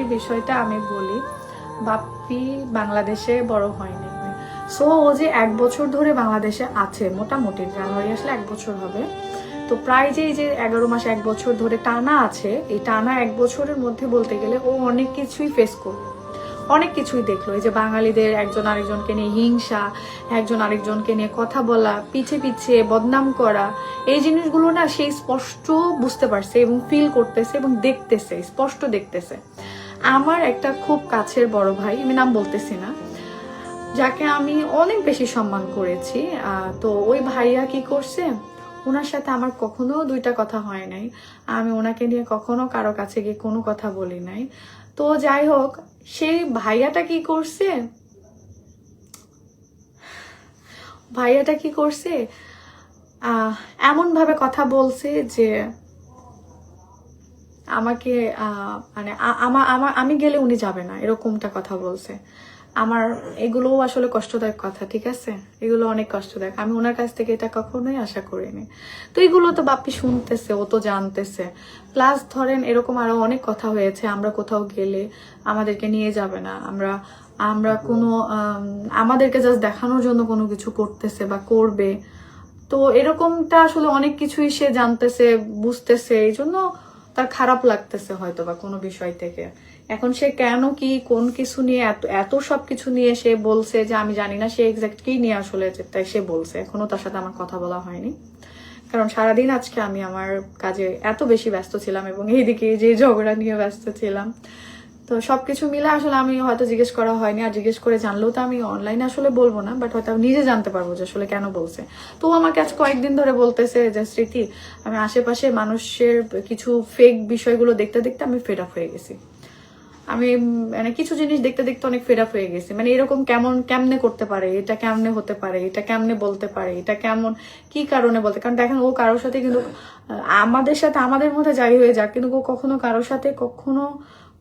বাপ্পির বিষয়টা আমি বলি, বাপ্পি বাংলাদেশে বড় হয়নি। সো ও যে এক বছর ধরে বাংলাদেশে আছে, মোটামুটি জানুয়ারি আসলে এক বছর হবে। তো প্রায় যে যে এগারো মাস এক বছর ধরে টানা আছে, এই টানা এক বছরের মধ্যে বলতে গেলে ও অনেক কিছুই ফেস করবে অনেক কিছুই দেখল। এই যে বাঙালিদের একজন আরেকজনকে নিয়ে হিংসা, একজন আরেকজনকে নিয়ে কথা বলা, পিছে পিছে বদনাম করা, এই জিনিসগুলো না সেই স্পষ্ট বুঝতে পারছে এবং ফিল করতেছে এবং দেখতেছে, স্পষ্ট দেখতেছে। আমার একটা খুব কাছের বড় ভাই আমি নাম বলতেছি না যাকে আমি অনেক বেশি সম্মান করেছি তো ওই ভাইয়া কি করছে ওনার সাথে আমার কখনো দুইটা কথা হয় নাই আমি ওনাকে নিয়ে কখনো কারও কাছে গিয়ে কোনো কথা বলি নাই তো যাই হোক সেই ভাইয়াটা কি করছে ভাইয়াটা কি করছে আহ, এমন ভাবে কথা বলছে যে আমাকে মানে আমার আমা- আমা- গেলে উনি যাবে না, এরকমটা কথা বলছে। আমার এগুলোও আসলে কষ্টদায়ক কথা, ঠিক আছে? এগুলো অনেক কষ্টদায়ক। আমি ওনার কাছ থেকে এটা কখনোই আশা করিনি। তো এগুলো তো বাপ্পি শুনতেছে, ও তো জানতেছে। প্লাস ধরেন এরকম আরও অনেক কথা হয়েছে, আমরা কোথাও গেলে আমাদেরকে নিয়ে যাবে না। আমরা আমরা কোনো আমাদেরকে জাস্ট দেখানোর জন্য কোনো কিছু করতেছে বা করবে। তো এরকমটা আসলে অনেক কিছুই সে জানতেছে, বুঝতেছে। এই জন্য তার খারাপ লাগতেছে হয়তো বা কোনো বিষয় থেকে। এখন সে কেন কি, কোন কিছু নিয়ে, এত এত সব কিছু নিয়ে সে বলছে যে আমি জানি না সে এক্সাক্ট কি নিয়ে আসলে তাই সে বলছে। এখনও তার সাথে আমার কথা বলা হয়নি। কারণ সারাদিন আজকে আমি আমার কাজে এত বেশি ব্যস্ত ছিলাম এবং এইদিকে যে ঝগড়া নিয়ে ব্যস্ত ছিলাম। তো সব কিছু মিলে আসলে আমি হয়তো জিজ্ঞেস করা হয়নি, আর জিজ্ঞেস করে জানলেও তো আমি অনলাইনে আসলে বলব না বাট হয়তো আমি নিজে জানতে পারব যে আসলে কেন বলছে। তো আমাকে আজ কয়েকদিন ধরে বলতেছে যে, স্মৃতি, আমি আশেপাশে মানুষের কিছু ফেক বিষয়গুলো দেখতে দেখতে আমি ফেড হয়ে গেছি। আমি মানে কিছু জিনিস দেখতে দেখতে অনেক ফেড হয়ে গেছি। মানে এরকম কেমন, কেমনে করতে পারে? এটা কেমনে হতে পারে? এটা কেমনে বলতে পারে? এটা কেমন, কি কারণে বলতে কারণ দেখেন, ও কারোর সাথে কিন্তু, আমাদের সাথে, আমাদের মধ্যে যাই হয়ে যাক, কিন্তু ও কখনো কারোর সাথে কখনো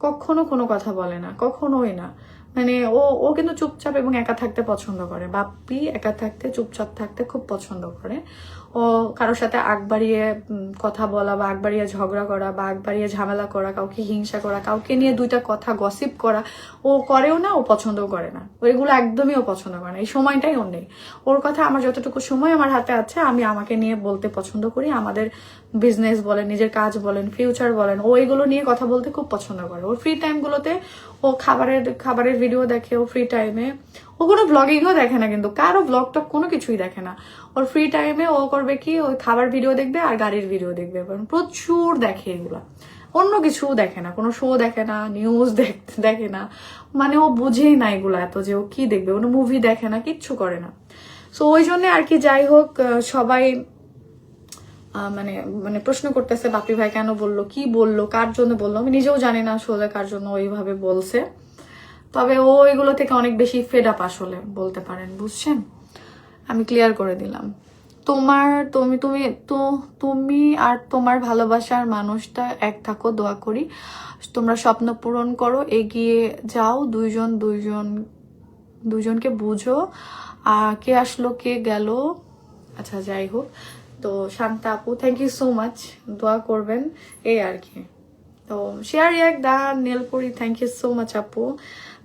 কখনো কোনো কথা বলে না, কখনোই না। মানে ও ও কিন্তু চুপচাপ এবং একা থাকতে পছন্দ করে। বাপ্পি একা থাকতে, চুপচাপ থাকতে খুব পছন্দ করে। ও কারোর সাথে আগ বাড়িয়ে কথা বলা বা আগ বাড়িয়ে ঝগড়া করা বা আগ বাড়িয়ে ঝামেলা করা, কাউকে হিংসা করা, কাউকে নিয়ে দুইটা কথা গসিপ করা, ও করেও না, ও পছন্দও করে না। এগুলো একদমই ও পছন্দ করে না। এই সময়টাই ওর নেই। ওর কথা আমার যতটুকু সময় আমার হাতে আছে, আমি আমাকে নিয়ে বলতে পছন্দ করি। আমাদের বিজনেস বলেন, নিজের কাজ বলেন ফিউচার বলেন, ও এগুলো নিয়ে কথা বলতে খুব পছন্দ করে। ওর ফ্রি টাইমগুলোতে ও খাবারের খাবারের ভিডিও দেখে, ও ফ্রি টাইমে ও কোনো ব্লগিংও দেখে না কিন্তু, কারও ব্লগ টক কোনো কিছুই দেখে না। ওর ফ্রি টাইমে ও করবে কি, ওই খাবার ভিডিও দেখবে আর গাড়ির ভিডিও দেখবে প্রচুর দেখে এগুলা। অন্য কিছু দেখে না, কোনো শো দেখে না নিউজ দেখে না। মানে ও বুঝেই না এগুলো এত যে ও কি দেখবে, কোনো মুভি দেখে না, কিচ্ছু করে না। সো ওই জন্য আর কি যাই হোক সবাই মানে মানে প্রশ্ন করতেছে, বাপি ভাই কেন বলল, কি বলল, কার জন্য বলল? আমি নিজেও জানি না আসলে কার জন্য ওইভাবে বলছে। তবে ও এগুলো থেকে অনেক বেশি ফেড আপ আসলে, বলতে পারেন, বুঝছেন? আমি ক্লিয়ার করে দিলাম। তোমার, তুমি তুমি, তো, তুমি আর তোমার ভালোবাসার মানুষটা এক থাকো, দোয়া করি। তোমরা স্বপ্ন পূরণ করো, এগিয়ে যাও, দুইজন দুইজন দুজনকে বুঝো। কে আসলো, কে গেল? আচ্ছা যাই হোক। তো শান্তা আপু থ্যাংক ইউ সো মাচ দোয়া করবেন, এই আর কি। তো শেয়ার এক দা নীলপুরি থ্যাংক ইউ সো মাচ আপু।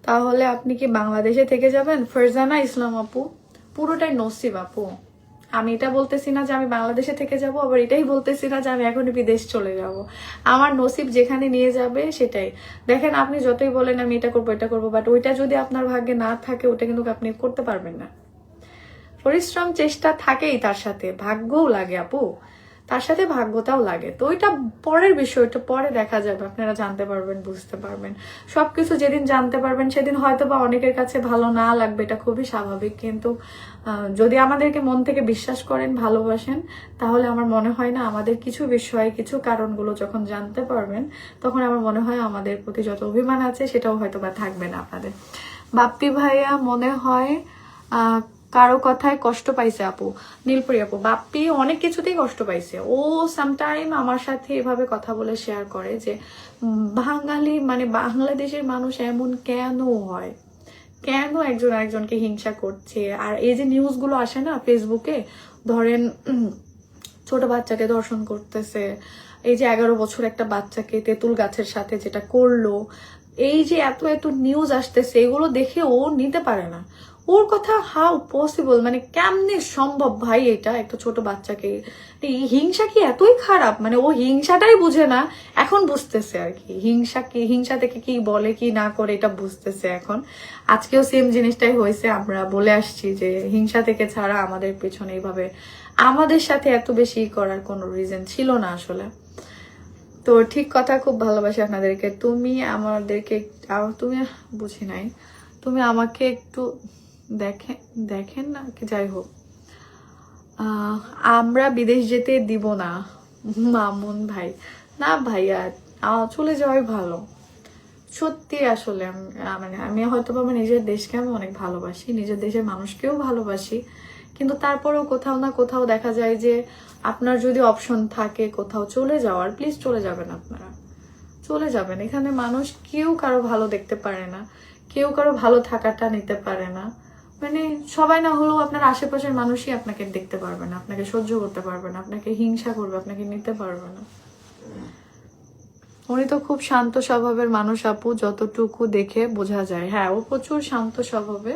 তাহলে আপনি কি বাংলাদেশে থেকে যাবেন? ফারজানা ইসলাম আপু, পুরোটাই নসিব আপু। আমি এটা বলতেছি না যে আমি বাংলাদেশে থেকে যাব, আবার এটাই বলতেছি না যে আমি এখন বিদেশ চলে যাব। আমার নসিব যেখানে নিয়ে যাবে, সেটাই। দেখেন, আপনি যতই বলেন আমি এটা করব এটা করব বাট ওইটা যদি আপনার ভাগ্যে না থাকে ওটা কিন্তু আপনি করতে পারবেন না। পরিশ্রম, চেষ্টা থাকেই তার সাথে। ভাগ্যও লাগে আপু। তার সাথে ভাগ্যটাও লাগে। তো ওইটা পরের বিষয়, ওইটা পরে দেখা যাবে। আপনারা জানতে পারবেন, বুঝতে পারবেন। সবকিছু যেদিন জানতে পারবেন, সেদিন হয়তো বা অনেকের কাছে ভালো না লাগবে, এটা খুবই স্বাভাবিক। কিন্তু যদি আমাদেরকে মন থেকে বিশ্বাস করেন, ভালোবাসেন, তাহলে আমার মনে হয় না আমাদের কিছু বিষয়ে, কিছু কারণগুলো যখন জানতে পারবেন, তখন আমার মনে হয় আমাদের প্রতি যত অভিমান আছে, সেটাও হয়তো বা থাকবে না আপনাদের। বাপ্পি ভাইয়া, মনে হয় কারও কথায় কষ্ট পাইছে আপু, নীলপুরি আপু। বাপ্পি অনেক কিছুতেই কষ্ট পাইছে। ও সামটাইম আমার সাথে এভাবে কথা বলে শেয়ার করে যে বাঙালি মানে বাংলাদেশের মানুষ এমন কেন হয়? কেন একজন একজনকে হিংসা করছে? আর এই যে নিউজগুলো আসে না ফেসবুকে ধরেন ছোট বাচ্চাকে ধর্ষণ করতেছে, এই যে এগারো বছর একটা বাচ্চাকে তেঁতুল গাছের সাথে যেটা করল, এই যে এত এত নিউজ আসতেছে, এগুলো দেখে ও নিতে পারে না। ওর কথা হাউ পসিবল মানে কেমনে সম্ভব ভাই এটা? একটা ছোট বাচ্চাকে। এই হিংসা কি এতই খারাপ? মানে ও হিংসাটাই বুঝে না, এখন বুঝতেছে আর কি। হিংসা কি, হিংসা থেকে কি বলে, কি না করে এটা বুঝতেছে এখন। আজকেও সেম জিনিসটাই হয়েছে, আমরা বলে আসছি যে হিংসা থেকে ছাড়া আমাদের পেছনে এইভাবে, আমাদের সাথে এত বেশি করার কোনো রিজন ছিল না আসলে। তো ঠিক কথা, খুব ভালোবাসি আপনাদেরকে। তুমি আমাদেরকে তুমি, বুঝি নাই। তুমি আমাকে একটু দেখেন দেখেন না? যাই হোক। আমরা বিদেশ যেতে দিব না, মামুন ভাই। না ভাইয়া চলে যাওয়াই ভালো। সত্যি আসলে মানে আমি হয়তো আমার নিজের দেশকে আমি অনেক ভালোবাসি, নিজের দেশের মানুষকেও ভালোবাসি। কিন্তু তারপরেও কোথাও না কোথাও দেখা যায় যে, আপনার যদি অপশন থাকে কোথাও চলে যাওয়ার প্লিজ চলে যাবেন আপনারা। চলে যাবেন। এখানে মানুষ কেউ কারও ভালো দেখতে পারে না, কেউ কারও ভালো থাকাটা নিতে পারে না। মানে সবাই না হলেও আপনার আশেপাশের মানুষই আপনাকে দেখতে পারবে না, আপনাকে সহ্য করতে পারবে না, আপনাকে হিংসা করবে, আপনাকে নিতে পারবে না। উনি তো খুব শান্ত স্বভাবের মানুষ, আপু, যতটুকু দেখে বোঝা যায়। হ্যাঁ ও প্রচুর শান্ত স্বভাবে।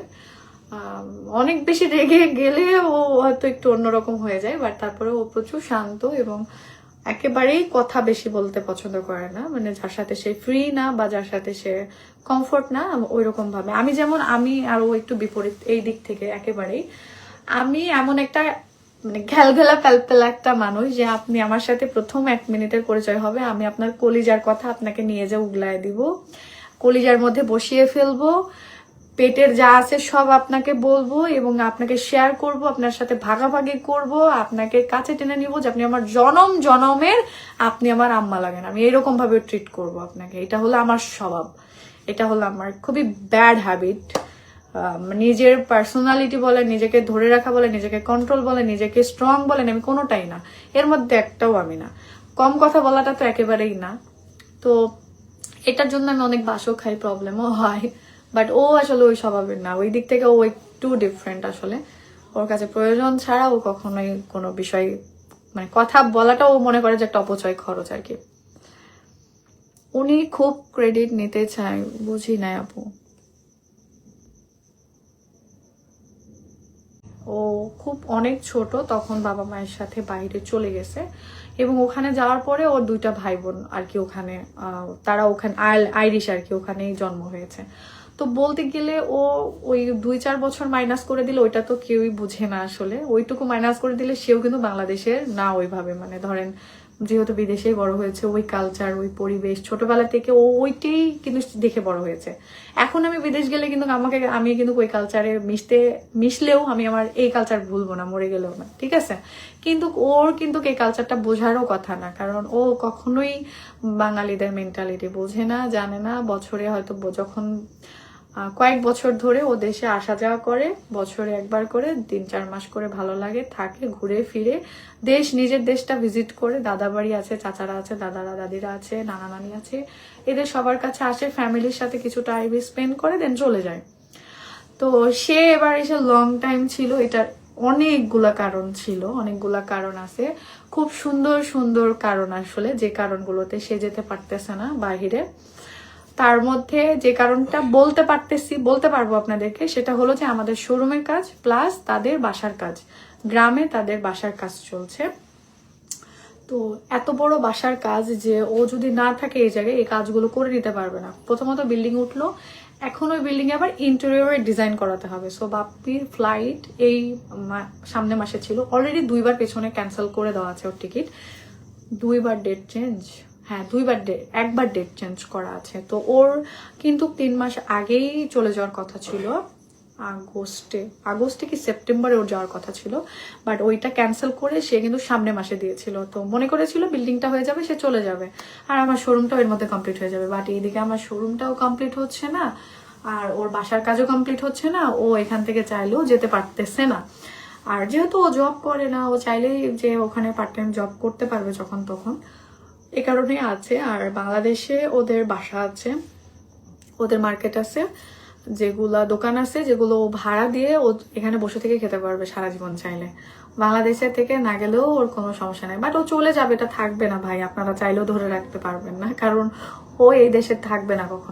অনেক বেশি রেগে গেলে ও হয়তো একটু অন্যরকম হয়ে যায় বাট তারপরে ও প্রচুর শান্ত এবং একেবারেই কথা বেশি বলতে পছন্দ করে না। মানে যার সাথে সে ফ্রি না বা যার সাথে সে কমফোর্ট না ওই রকম ভাবে আমি যেমন, আমি আরও একটু বিপরীত এই দিক থেকে একেবারেই। আমি এমন একটা মানে ঘ্যালঘেলা প্যালপেলা একটা মানুষ যে আপনি আমার সাথে প্রথম এক মিনিটের পরিচয় হবে। আমি আপনার কলিজার কথা আপনাকে নিয়ে যে উগলায় দিব। কলিজার মধ্যে বসিয়ে ফেলব। পেটের যা আছে সব আপনাকে বলব এবং আপনাকে শেয়ার করব, আপনার সাথে ভাগাভাগি করব, আপনাকে কাছে টেনে নিব যে আপনি আমার জনম জনমের, আপনি আমার আম্মা লাগেন। আমি এরকম ভাবে ট্রিট করব আপনাকে। এটা হলো আমার স্বভাব। এটা হলো আমার খুবই ব্যাড হ্যাবিট নিজের পার্সোনালিটি বলে নিজেকে ধরে রাখা বলে নিজেকে কন্ট্রোল বলে নিজেকে স্ট্রং বলেন, আমি কোনোটাই না। এর মধ্যে একটাও আমি না। কম কথা বলাটা তো একেবারেই না। তো এটার জন্য আমি অনেক বাসও খাই প্রবলেমও হয়। বাট ও আসলে ওই স্বভাবের না। ওই দিক থেকে ও একটু ডিফারেন্ট আসলে। ওর কাছে প্রয়োজন ছাড়া ও কখনোই কোনো বিষয় মানে কথা বলাটা ও মনে করে যে একটা অপচয় খরচ আর কি। উনি খুব ক্রেডিট নিতে চায়, বুঝি নাই আপু। ও খুব অনেক ছোট, তখন বাবা মায়ের সাথে বাইরে চলে গেছে। এবং ওখানে যাওয়ার পরে ওর দুইটা ভাই বোন আর কি ওখানে তারা ওখানে আইরিশ আর কি ওখানেই জন্ম হয়েছে। তো বলতে গেলে ও ওই দুই চার বছর মাইনাস করে দিলে ওইটা তো কেউই বুঝে না আসলে। ওইটুকু মাইনাস করে দিলে সেও কিন্তু বাংলাদেশের না ওইভাবে। মানে ধরেন যেহেতু বিদেশেই বড় হয়েছে, ওই কালচার ওই পরিবেশ, ছোটবেলা থেকে ও ওইটাই কিন্তু দেখে বড় হয়েছে। এখন আমি বিদেশ গেলে কিন্তু আমাকে, আমি কিন্তু ওই কালচারে মিশতে, মিশলেও আমি আমার এই কালচার ভুলবো না, মরে গেলেও না, ঠিক আছে? কিন্তু ওর কিন্তু এই কালচারটা বোঝারও কথা না। কারণ ও কখনোই বাঙালিদের মেন্টালিটি বোঝে না, জানে না। বছরে হয়তো যখন কয়েক বছর ধরে ও দেশে আসা যাওয়া করে, বছরে একবার করে, তিন চার মাস করে ভালো লাগে, থাকে ঘুরে ফিরে। দেশ, নিজের দেশটা ভিজিট করে দাদা বাড়ি আছে, চাচারা আছে, দাদারা, দাদিরা আছে নানা নানি আছে। এদের সবার কাছে আসে ফ্যামিলির সাথে কিছু টাইম স্পেন্ড করে দেন চলে যায়। তো সে এবার এসে লং টাইম ছিল, এটার অনেকগুলা কারণ ছিল, অনেকগুলা কারণ আছে। খুব সুন্দর সুন্দর কারণ আসলে, যে কারণগুলোতে সে যেতে পারতেছে না বাহিরে। তার মধ্যে যে কারণটা বলতে পারতেছি, বলতে পারব আপনাদেরকে, সেটা হলো যে আমাদের শোরুমের কাজ প্লাস তাদের বাসার কাজ। গ্রামে তাদের বাসার কাজ চলছে। তো এত বড় বাসার কাজ যে ও যদি না থাকে এই জায়গায়, এই কাজগুলো করে নিতে পারবে না। প্রথমত বিল্ডিং উঠল, এখন ওই বিল্ডিং এ আবার ইন্টেরিয়র ডিজাইন করাতে হবে। সো বাপ্পির ফ্লাইট এই সামনে মাসে ছিল। অলরেডি দুইবার পেছনে ক্যান্সেল করে দেওয়া আছে ওর টিকিট দুইবার ডেট চেঞ্জ হ্যাঁ দুইবার একবার ডেট চেঞ্জ করা আছে। তো ওর কিন্তু তিন মাস আগেই চলে যাওয়ার কথা ছিল। আগস্টে আগস্টে কি সেপ্টেম্বরে ওর যাওয়ার কথা ছিল। বাট ওইটা ক্যান্সেল করে সে কিন্তু সামনে মাসে দিয়েছিল। তো মনে করেছিল বিল্ডিংটা হয়ে যাবে, সে চলে যাবে। আর আমার শোরুমটাও এর মধ্যে কমপ্লিট হয়ে যাবে। বাট এইদিকে আমার শোরুমটাও কমপ্লিট হচ্ছে না। আর ওর বাসার কাজও কমপ্লিট হচ্ছে না। ও এখান থেকে চাইলেও যেতে পারতেছে না। আর যেহেতু ও জব করে না, ও চাইলেই যে ওখানে পার্ট টাইম জব করতে পারবে যখন তখন এ কারণে আছে, আর বাংলাদেশে ওদের বাসা আছে, ওদের মার্কেট আছে, যেগুলা দোকান আছে, যেগুলো ভাড়া দিয়ে ও এখানে বসে থেকে খেতে পারবে সারা জীবন চাইলে। বাংলাদেশে থেকে না গেলেও ওর কোনো সমস্যা নেই। বাট ও চলে যাবে, এটা থাকবে না ভাই, আপনারা চাইলেও ধরে রাখতে পারবেন না, কারণ ও এই দেশে থাকবে না কখনো।